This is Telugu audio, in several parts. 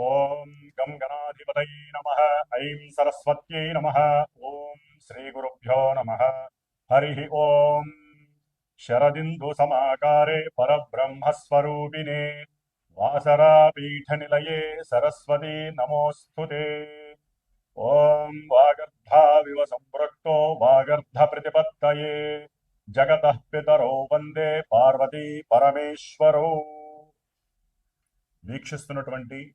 ఓం గం గణాధిపతై నమ ఐం సరస్వత్యై నమ ఓం శ్రీ గురుభ్యో నమ. హరి ఓం. శరదిందు సమాకారే పరబ్రహ్మస్వరూపిణే. వాసరాపీఠనిలయే సరస్వతీ నమోస్తుతే ఓం వాగర్ధావివ సంపృక్తో వాగర్ధ ప్రతిపత్తయే జగత పితరో వందే పార్వతీ పరమేశ్వరో. వీక్షిస్తున్నటువంటి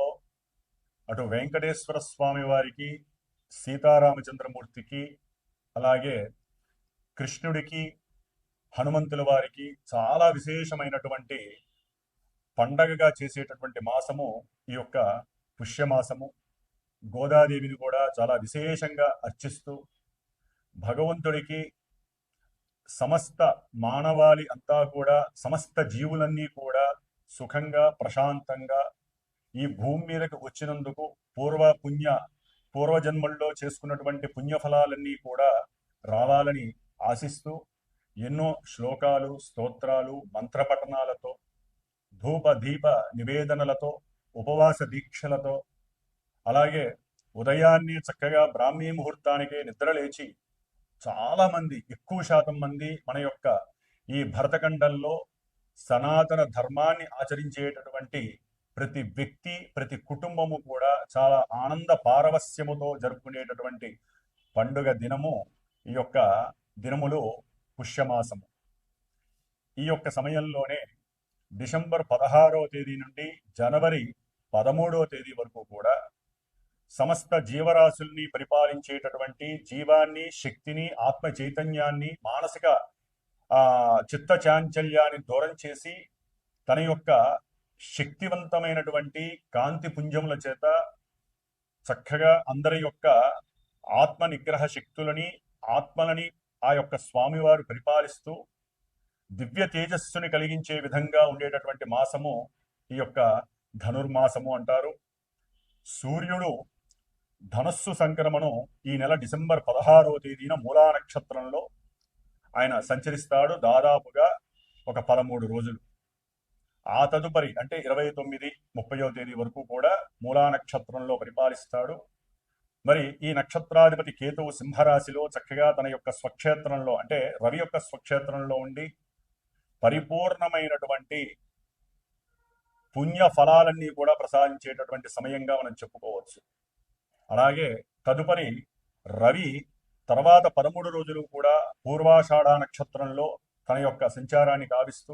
అటు వెంకటేశ్వర స్వామి వారికి సీతారామచంద్రమూర్తికి అలాగే కృష్ణుడికి హనుమంతుల వారికి చాలా విశేషమైనటువంటి పండగగా చేసేటటువంటి మాసము ఈ యొక్క పుష్యమాసము. గోదాదేవిని కూడా చాలా విశేషంగా అర్చిస్తూ భగవంతుడికి సమస్త మానవాళి అంతా కూడా సమస్త జీవులన్నీ కూడా సుఖంగా ప్రశాంతంగా ఈ భూమి మీదకి వచ్చినందుకు పూర్వ పుణ్య పూర్వజన్మల్లో చేసుకున్నటువంటి పుణ్యఫలాలన్నీ కూడా రావాలని ఆశిస్తూ ఎన్నో శ్లోకాలు స్తోత్రాలు మంత్రపఠనాలతో ధూప దీప నివేదనలతో ఉపవాస దీక్షలతో అలాగే ఉదయాన్నే చక్కగా బ్రాహ్మీ ముహూర్తానికే నిద్రలేచి చాలామంది ఎక్కువ శాతం మంది మన యొక్క ఈ భరతఖండంలో సనాతన ధర్మాన్ని ఆచరించేటటువంటి ప్రతి వ్యక్తి ప్రతి కుటుంబము కూడా చాలా ఆనంద పారవస్యముతో జరుపుకునేటటువంటి పండుగ దినము ఈ యొక్క దినములు పుష్యమాసము. ఈ యొక్క సమయంలోనే డిసెంబర్ పదహారవ తేదీ నుండి జనవరి పదమూడవ తేదీ వరకు కూడా సమస్త జీవరాశుల్ని పరిపాలించేటటువంటి జీవాన్ని శక్తిని ఆత్మ చైతన్యాన్ని మానసిక ఆ చిత్త చాంచల్యాన్ని దూరం చేసి తన యొక్క శక్తివంతమైనటువంటి కాంతి పుంజముల చేత చక్కగా అందరి యొక్క ఆత్మ నిగ్రహ శక్తులని ఆత్మలని ఆ యొక్క స్వామివారు పరిపాలిస్తూ దివ్య తేజస్సుని కలిగించే విధంగా ఉండేటటువంటి మాసము ఈ యొక్క ధనుర్మాసము అంటారు. సూర్యుడు ధనస్సు సంక్రమణం ఈ నెల డిసెంబర్ పదహారవ తేదీన మూలా నక్షత్రంలో ఆయన సంచరిస్తాడు. దాదాపుగా ఒక పదమూడు రోజులు. ఆ తదుపరి అంటే ఇరవై తొమ్మిది ముప్పయో తేదీ వరకు కూడా మూలా నక్షత్రంలో పరిపాలిస్తాడు. మరి ఈ నక్షత్రాధిపతి కేతువు సింహరాశిలో చక్కగా తన యొక్క స్వక్షేత్రంలో అంటే రవి యొక్క స్వక్షేత్రంలో ఉండి పరిపూర్ణమైనటువంటి పుణ్య ఫలాలన్నీ కూడా ప్రసాదించేటటువంటి సమయంగా మనం చెప్పుకోవచ్చు. అలాగే తదుపరి రవి తర్వాత పదమూడు రోజులు కూడా పూర్వాషాఢ నక్షత్రంలో తన యొక్క సంచారాన్ని కావిస్తూ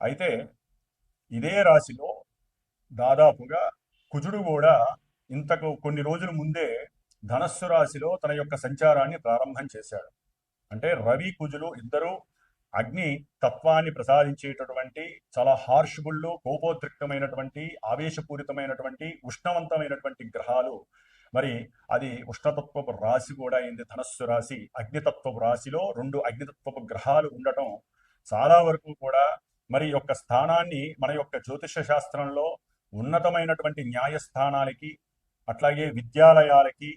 అయితే ఇదే రాశిలో దాదాపుగా కుజుడు కూడా ఇంతకు కొన్ని రోజుల ముందే ధనస్సు రాశిలో తన యొక్క సంచారాన్ని ప్రారంభం చేశాడు. అంటే రవి కుజులు ఇద్దరు అగ్ని తత్వాన్ని ప్రసాదించేటటువంటి చాలా హార్ష్బుళ్ళు కోపోద్రిక్తమైనటువంటి ఆవేశపూరితమైనటువంటి ఉష్ణవంతమైనటువంటి గ్రహాలు. మరి అది ఉష్ణతత్వపు రాశి కూడా అయింది. ధనస్సు రాశి అగ్నితత్వపు రాశిలో రెండు అగ్నితత్వపు గ్రహాలు ఉండటం చాలా వరకు కూడా మరి యొక్క స్థానాన్ని మన యొక్క జ్యోతిష శాస్త్రంలో ఉన్నతమైనటువంటి న్యాయస్థానాలకి అట్లాగే విద్యాలయాలకి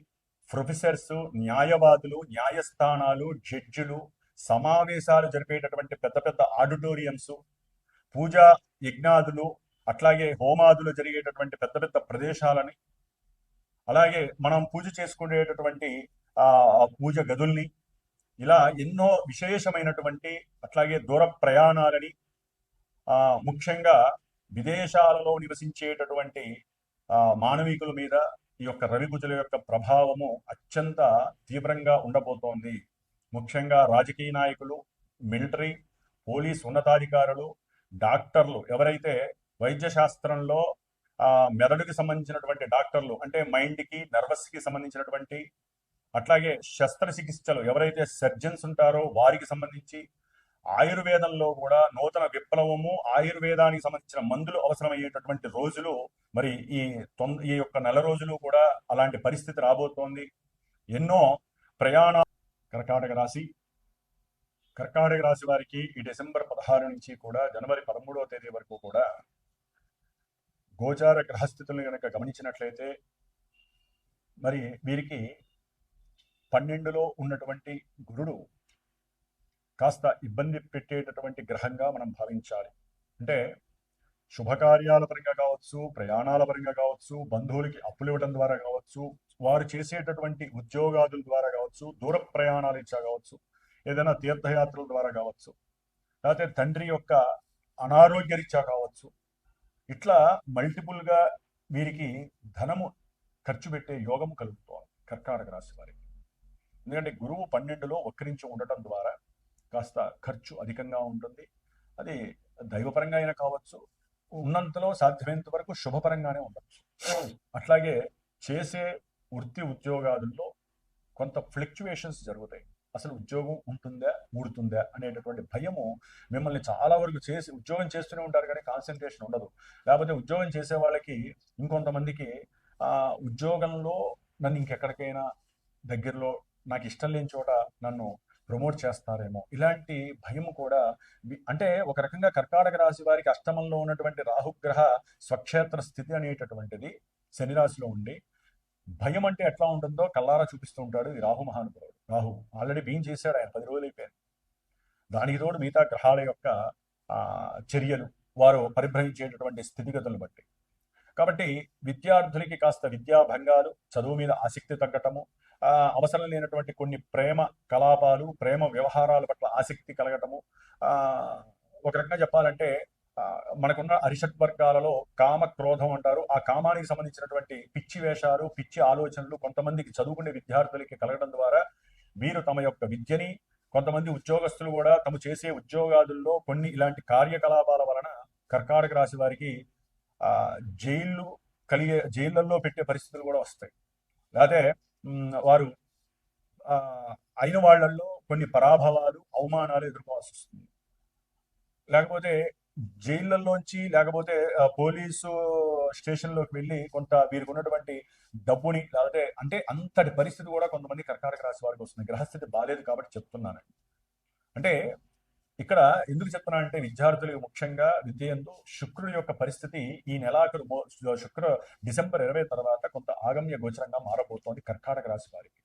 ప్రొఫెసర్స్ న్యాయవాదులు న్యాయస్థానాలు జడ్జిలు సమావేశాలు జరిపేటటువంటి పెద్ద పెద్ద ఆడిటోరియంస్ పూజా యజ్ఞాదులు అట్లాగే హోమాదులు జరిగేటటువంటి పెద్ద పెద్ద ప్రదేశాలని అలాగే మనం పూజ చేసుకునేటటువంటి ఆ పూజ గదుల్ని ఇలా ఎన్నో విశేషమైనటువంటి అట్లాగే దూర ప్రయాణాలని ముఖ్యంగా విదేశాలలో నివసించేటటువంటి ఆ, మానవికుల మీద ఈ యొక్క రవికుజుల యొక్క ప్రభావము అత్యంత తీవ్రంగా ఉండబోతోంది. ముఖ్యంగా రాజకీయ నాయకులు మిలిటరీ పోలీస్ ఉన్నతాధికారులు డాక్టర్లు ఎవరైతే వైద్య శాస్త్రంలో ఆ, మెదడుకి సంబంధించినటువంటి డాక్టర్లు అంటే మైండ్కి నర్వస్కి సంబంధించినటువంటి అట్లాగే శస్త్రచికిత్సలు ఎవరైతే సర్జన్స్ ఉంటారో వారికి సంబంధించి ఆయుర్వేదంలో కూడా నూతన విప్లవము ఆయుర్వేదానికి సంబంధించిన మందులు అవసరమయ్యేటటువంటి రోజులు మరి ఈ తొం ఈ యొక్క నెల రోజులు కూడా అలాంటి పరిస్థితి రాబోతోంది. ఎన్నో ప్రయాణ కర్కాటక రాశి. కర్కాటక రాశి వారికి ఈ డిసెంబర్ పదహారు నుంచి కూడా జనవరి పదమూడవ తేదీ వరకు కూడా గోచార గ్రహస్థితులను కనుక గమనించినట్లయితే మరి వీరికి పన్నెండులో ఉన్నటువంటి గురుడు కాస్త ఇబ్బంది పెట్టేటటువంటి గ్రహంగా మనం భావించాలి. అంటే శుభకార్యాల పరంగా కావచ్చు ప్రయాణాల పరంగా కావచ్చు బంధువులకి అప్పులు ఇవ్వడం ద్వారా కావచ్చు వారు చేసేటటువంటి ఉద్యోగాదుల ద్వారా కావచ్చు దూర ప్రయాణాలు ఇచ్చా కావచ్చు ఏదైనా తీర్థయాత్రల ద్వారా కావచ్చు లేకపోతే తండ్రి యొక్క అనారోగ్య రీత్యా కావచ్చు. ఇట్లా మల్టిపుల్గా వీరికి ధనము ఖర్చు పెట్టే యోగం కలుగుతోంది కర్కాటక రాశి వారికి. ఎందుకంటే గురువు పన్నెండులో వక్రించి ఉండటం ద్వారా కాస్త ఖర్చు అధికంగా ఉంటుంది. అది దైవపరంగా అయినా కావచ్చు ఉన్నంతలో సాధ్యమైనంత వరకు శుభపరంగానే ఉండొచ్చు. అట్లాగే చేసే వృత్తి ఉద్యోగాదుల్లో కొంత ఫ్లక్చువేషన్స్ జరుగుతాయి. అసలు ఉద్యోగం ఉంటుందా ఊడుతుందా అనేటటువంటి భయము మిమ్మల్ని చాలా వరకు చేసి ఉద్యోగం చేస్తూనే ఉంటారు కానీ కాన్సన్ట్రేషన్ ఉండదు. లేకపోతే ఉద్యోగం చేసే వాళ్ళకి ఇంకొంతమందికి ఆ ఉద్యోగంలో నన్ను ఇంకెక్కడికైనా దగ్గరలో నాకు ఇష్టం లేని చోట నన్ను ప్రమోట్ చేస్తారేమో. ఇలాంటి భయం కూడా అంటే ఒక రకంగా కర్కాటక రాశి వారికి అష్టమంలో ఉన్నటువంటి రాహుగ్రహ స్వక్షేత్ర స్థితి అనేటటువంటిది శని రాశిలో ఉండి భయం అంటే ఎట్లా ఉంటుందో కల్లారా చూపిస్తూ ఉంటాడు ఈ రాహు మహానుభావుడు. రాహు ఆల్రెడీ బీన్ చేశాడు ఆయన పది రోజులు అయిపోయింది దానికి తోడు మిగతా గ్రహాల యొక్క ఆ, చర్యలు వారు పరిభ్రమించేటటువంటి స్థితిగతులను బట్టి. కాబట్టి విద్యార్థులకి కాస్త విద్యాభంగాలు చదువు మీద ఆసక్తి తగ్గటము అవసరం లేనటువంటి కొన్ని ప్రేమ కలాపాలు ప్రేమ వ్యవహారాల పట్ల ఆసక్తి కలగటము ఆ, ఒక రకంగా చెప్పాలంటే ఆ, మనకున్న అరిషట్ వర్గాలలో కామ క్రోధం అంటారు. ఆ కామానికి సంబంధించినటువంటి పిచ్చి వేషాలు పిచ్చి ఆలోచనలు కొంతమందికి చదువుకునే విద్యార్థులకి కలగడం ద్వారా వీరు తమ యొక్క విద్యని కొంతమంది ఉద్యోగస్తులు కూడా తమ చేసే ఉద్యోగాదుల్లో కొన్ని ఇలాంటి కార్యకలాపాల వలన కర్కాటక రాశి వారికి ఆ జైళ్ళు కలిగే జైళ్ళల్లో పెట్టే పరిస్థితులు కూడా వస్తాయి. లేకపోతే వారు అయిన వాళ్ళల్లో కొన్ని పరాభవాలు అవమానాలు ఎదుర్కోవాల్సి వస్తుంది. లేకపోతే జైళ్ళల్లోంచి లేకపోతే పోలీసు స్టేషన్లోకి వెళ్ళి కొంత వీరికి ఉన్నటువంటి డబ్బుని లేకపోతే అంటే అంతటి పరిస్థితి కూడా కొంతమంది కర్కాటక రాశి వారికి వస్తుంది. గ్రహస్థితి బాలేదు కాబట్టి చెప్తున్నాను. అంటే ఇక్కడ ఎందుకు చెప్తున్నా అంటే విద్యార్థులకు ముఖ్యంగా విద్యందు శుక్రుడి యొక్క పరిస్థితి ఈ నెలాఖరు శుక్ర డిసెంబర్ ఇరవై తర్వాత కొంత ఆగమ్య గోచరంగా మారబోతోంది కర్కాటక రాశి వారికి.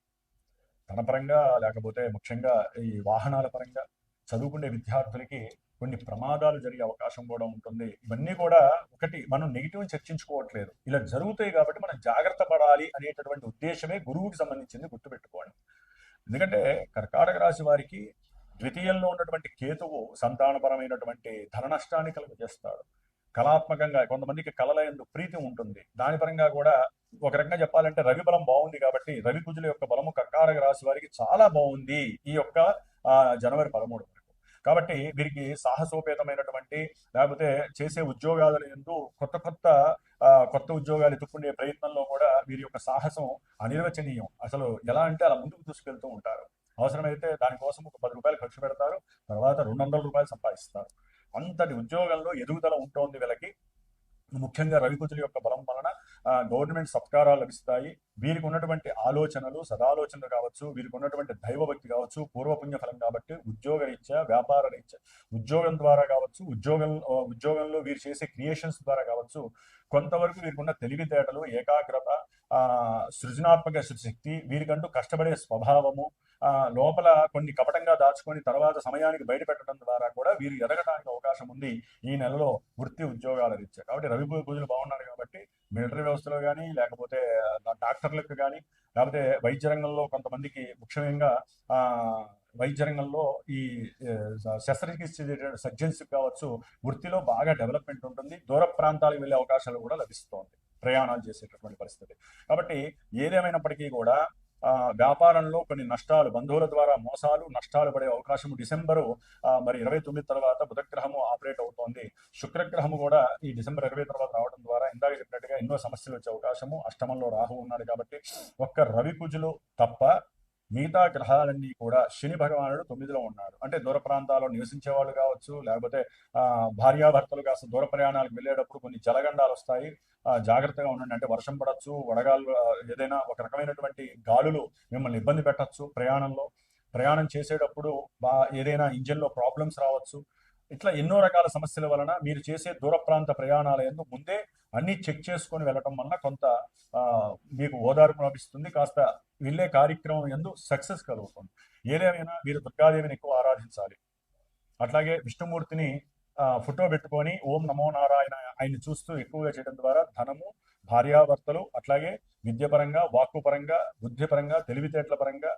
తన పరంగా లేకపోతే ముఖ్యంగా ఈ వాహనాల పరంగా చదువుకునే విద్యార్థులకి కొన్ని ప్రమాదాలు జరిగే అవకాశం కూడా ఉంటుంది. ఇవన్నీ కూడా ఒకటి మనం నెగిటివ్ చర్చించుకోవట్లేదు. ఇలా జరుగుతాయి కాబట్టి మనం జాగ్రత్త పడాలి అనేటటువంటి ఉద్దేశమే గురువుకి సంబంధించింది గుర్తుపెట్టుకోండి ఎందుకంటే కర్కాటక రాశి వారికి ద్వితీయంలో ఉన్నటువంటి కేతువు సంతానపరమైనటువంటి ధన నష్టాన్ని కలుగజేస్తాడు. కళాత్మకంగా కొంతమందికి కళల ఎందు ప్రీతి ఉంటుంది. దాని పరంగా కూడా ఒక రకంగా చెప్పాలంటే రవి బలం బాగుంది కాబట్టి రవి కుజుల యొక్క బలము కర్కాటక రాశి వారికి చాలా బాగుంది ఈ యొక్క జనవరి పదమూడు వరకు. కాబట్టి వీరికి సాహసోపేతమైనటువంటి లేకపోతే చేసే ఉద్యోగాల ఎందు కొత్త కొత్త ఆ, కొత్త ఉద్యోగాలు ఎత్తుకునే ప్రయత్నంలో కూడా వీరి యొక్క సాహసం అనిర్వచనీయం. అసలు ఎలా అంటే అలా ముందుకు దూసుకెళ్తూ ఉంటారు. అవసరమైతే దానికోసం ఒక పది రూపాయలు ఖర్చు పెడతారు తర్వాత రెండు వందల రూపాయలు సంపాదిస్తారు. అంతటి ఉద్యోగంలో ఎదుగుదల ఉంటోంది వీళ్ళకి. ముఖ్యంగా రవికుతుల యొక్క బలం వలన గవర్నమెంట్ సత్కారాలు లభిస్తాయి. వీరికి ఉన్నటువంటి ఆలోచనలు సదాలోచనలు కావచ్చు వీరికి ఉన్నటువంటి దైవభక్తి కావచ్చు పూర్వపుణ్య ఫలం కాబట్టి ఉద్యోగ రీత్యా వ్యాపార రీత్యా ఉద్యోగం ద్వారా కావచ్చు ఉద్యోగం ఉద్యోగంలో వీరు చేసే క్రియేషన్స్ ద్వారా కావచ్చు కొంతవరకు వీరికున్న తెలివితేటలు ఏకాగ్రత ఆ సృజనాత్మక శక్తి వీరికంటూ కష్టపడే స్వభావము లోపల కొన్ని కపటంగా దాచుకొని తర్వాత సమయానికి బయట పెట్టడం ద్వారా కూడా వీరు ఎదగడానికి అవకాశం ఉంది ఈ నెలలో వృత్తి ఉద్యోగాల రీత్యా. కాబట్టి రవి పూజలు బాగున్నారు కాబట్టి మిలిటరీ వ్యవస్థలో కానీ లేకపోతే డాక్టర్లకు కానీ లేకపోతే వైద్య రంగంలో కొంతమందికి ముఖ్యంగా వైద్య రంగంలో ఈ శస్త్రచికిత్స సర్జన్స్ కావచ్చు వృత్తిలో బాగా డెవలప్మెంట్ ఉంటుంది. దూర ప్రాంతాలకు వెళ్ళే అవకాశాలు కూడా లభిస్తోంది. ప్రయాణాలు చేసేటటువంటి పరిస్థితి. కాబట్టి ఏదేమైనప్పటికీ కూడా వ్యాపారంలో కొన్ని నష్టాలు బంధువుల ద్వారా మోసాలు నష్టాలు పడే అవకాశం డిసెంబరు మరి ఇరవై తొమ్మిది తర్వాత బుధగ్రహము ఆపరేట్ అవుతోంది. శుక్రగ్రహము కూడా ఈ డిసెంబర్ ఇరవై తర్వాత రావడం ద్వారా ఇందాక చెప్పినట్టుగా ఎన్నో సమస్యలు వచ్చే అవకాశము. అష్టమంలో రాహు ఉన్నాడు కాబట్టి ఒక్క రవి కుజులు తప్ప మిగతా గ్రహాలన్నీ కూడా శని భగవానుడు తొమ్మిదిలో ఉన్నాడు అంటే దూర ప్రాంతాల్లో నివసించే వాళ్ళు కావచ్చు లేకపోతే భార్యాభర్తలు కాస్త దూర ప్రయాణాలకు వెళ్ళేటప్పుడు కొన్ని జలగండాలు వస్తాయి. జాగ్రత్తగా ఉండండి. అంటే వర్షం పడవచ్చు వడగాలు ఏదైనా ఒక రకమైనటువంటి గాలులు మిమ్మల్ని ఇబ్బంది పెట్టచ్చు ప్రయాణంలో. ప్రయాణం చేసేటప్పుడు బా ఏదైనా ఇంజన్లో ప్రాబ్లమ్స్ రావచ్చు. ఇట్లా ఎన్నో రకాల సమస్యల వలన మీరు చేసే దూర ప్రాంత ప్రయాణాల ఎందుకు ముందే అన్ని చెక్ చేసుకొని వెళ్ళటం వలన కొంత ఆ, మీకు ఓదార్పు లభిస్తుంది. కాస్త వెళ్ళే కార్యక్రమం ఎందు సక్సెస్ కలుగుతుంది. ఏదేమైనా మీరు దుర్గాదేవిని ఎక్కువ ఆరాధించాలి. అట్లాగే విష్ణుమూర్తిని ఆ, ఫోటో పెట్టుకొని ఓం నమో నారాయణ ఆయన్ని చూస్తూ ఎక్కువగా చేయడం ద్వారా ధనము భార్యాభర్తలు అట్లాగే విద్యపరంగా వాక్కుపరంగా బుద్ధిపరంగా బుద్ధి పరంగా తెలివితేటల పరంగా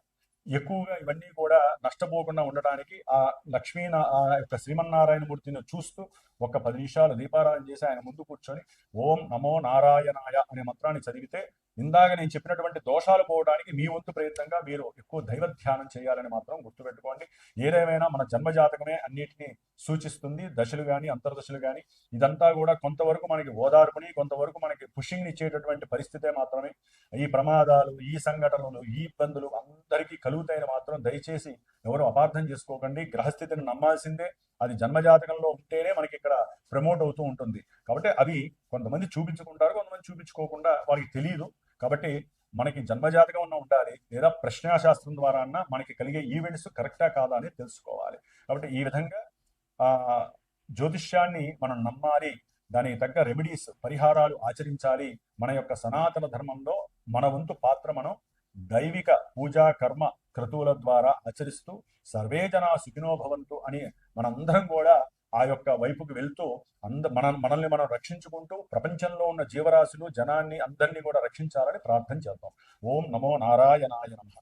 ఎక్కువగా ఇవన్నీ కూడా నష్టపోకుండా ఉండడానికి ఆ లక్ష్మీ నా- ఆ యొక్క శ్రీమన్నారాయణ మూర్తిని చూస్తూ ఒక పది నిమిషాలు దీపారాధన చేసి ఆయన ముందు కూర్చొని ఓం నమో నారాయణాయ అనే మంత్రాన్ని చదివితే ఇందాక నేను చెప్పినటువంటి దోషాలు పోవడానికి మీ వంతు ప్రయత్నంగా మీరు ఎక్కువ దైవ ధ్యానం చేయాలని మాత్రం గుర్తుపెట్టుకోండి. ఏదేమైనా మన జన్మజాతకమే అన్నిటినీ సూచిస్తుంది. దశలు కానీ అంతర్దశలు కానీ ఇదంతా కూడా కొంతవరకు మనకి ఓదార్పుని కొంతవరకు మనకి పుషింగ్ని ఇచ్చేటటువంటి పరిస్థితే మాత్రమే. ఈ ప్రమాదాలు ఈ సంఘటనలు ఈ ఇబ్బందులు అందరికీ కలుగుతాయని మాత్రం దయచేసి ఎవరు అపార్థం చేసుకోకండి. గ్రహస్థితిని నమ్మాల్సిందే. అది జన్మజాతకంలో ఉంటేనే మనకి ఇక్కడ ప్రమోట్ అవుతూ ఉంటుంది. కాబట్టి అవి కొంతమంది చూపించుకుంటారు కొంతమంది చూపించుకోకుండా వాళ్ళకి తెలియదు కాబట్టి మనకి జన్మజాతకం ఉన్న ఉండాలి లేదా ప్రశ్నాశాస్త్రం ద్వారా అన్న మనకి కలిగే ఈవెంట్స్ కరెక్టా కాదా అని తెలుసుకోవాలి. కాబట్టి ఈ విధంగా ఆ జ్యోతిష్యాన్ని మనం నమ్మాలి. దానికి తగ్గ రెమెడీస్ పరిహారాలు ఆచరించాలి. మన యొక్క సనాతన ధర్మంలో మన వంతు పాత్ర మనం దైవిక పూజా కర్మ క్రతువుల ద్వారా ఆచరిస్తూ సర్వే జనా సుఖినో భవంతు అని మనందరం కూడా ఆ యొక్క వైపుకి వెళ్తూ అంద మన మనల్ని మనం రక్షించుకుంటూ ప్రపంచంలో ఉన్న జీవరాశులు జనాన్ని అందరినీ కూడా రక్షించాలని ప్రార్థన చేద్దాం. ఓం నమో నారాయణాయ నమః.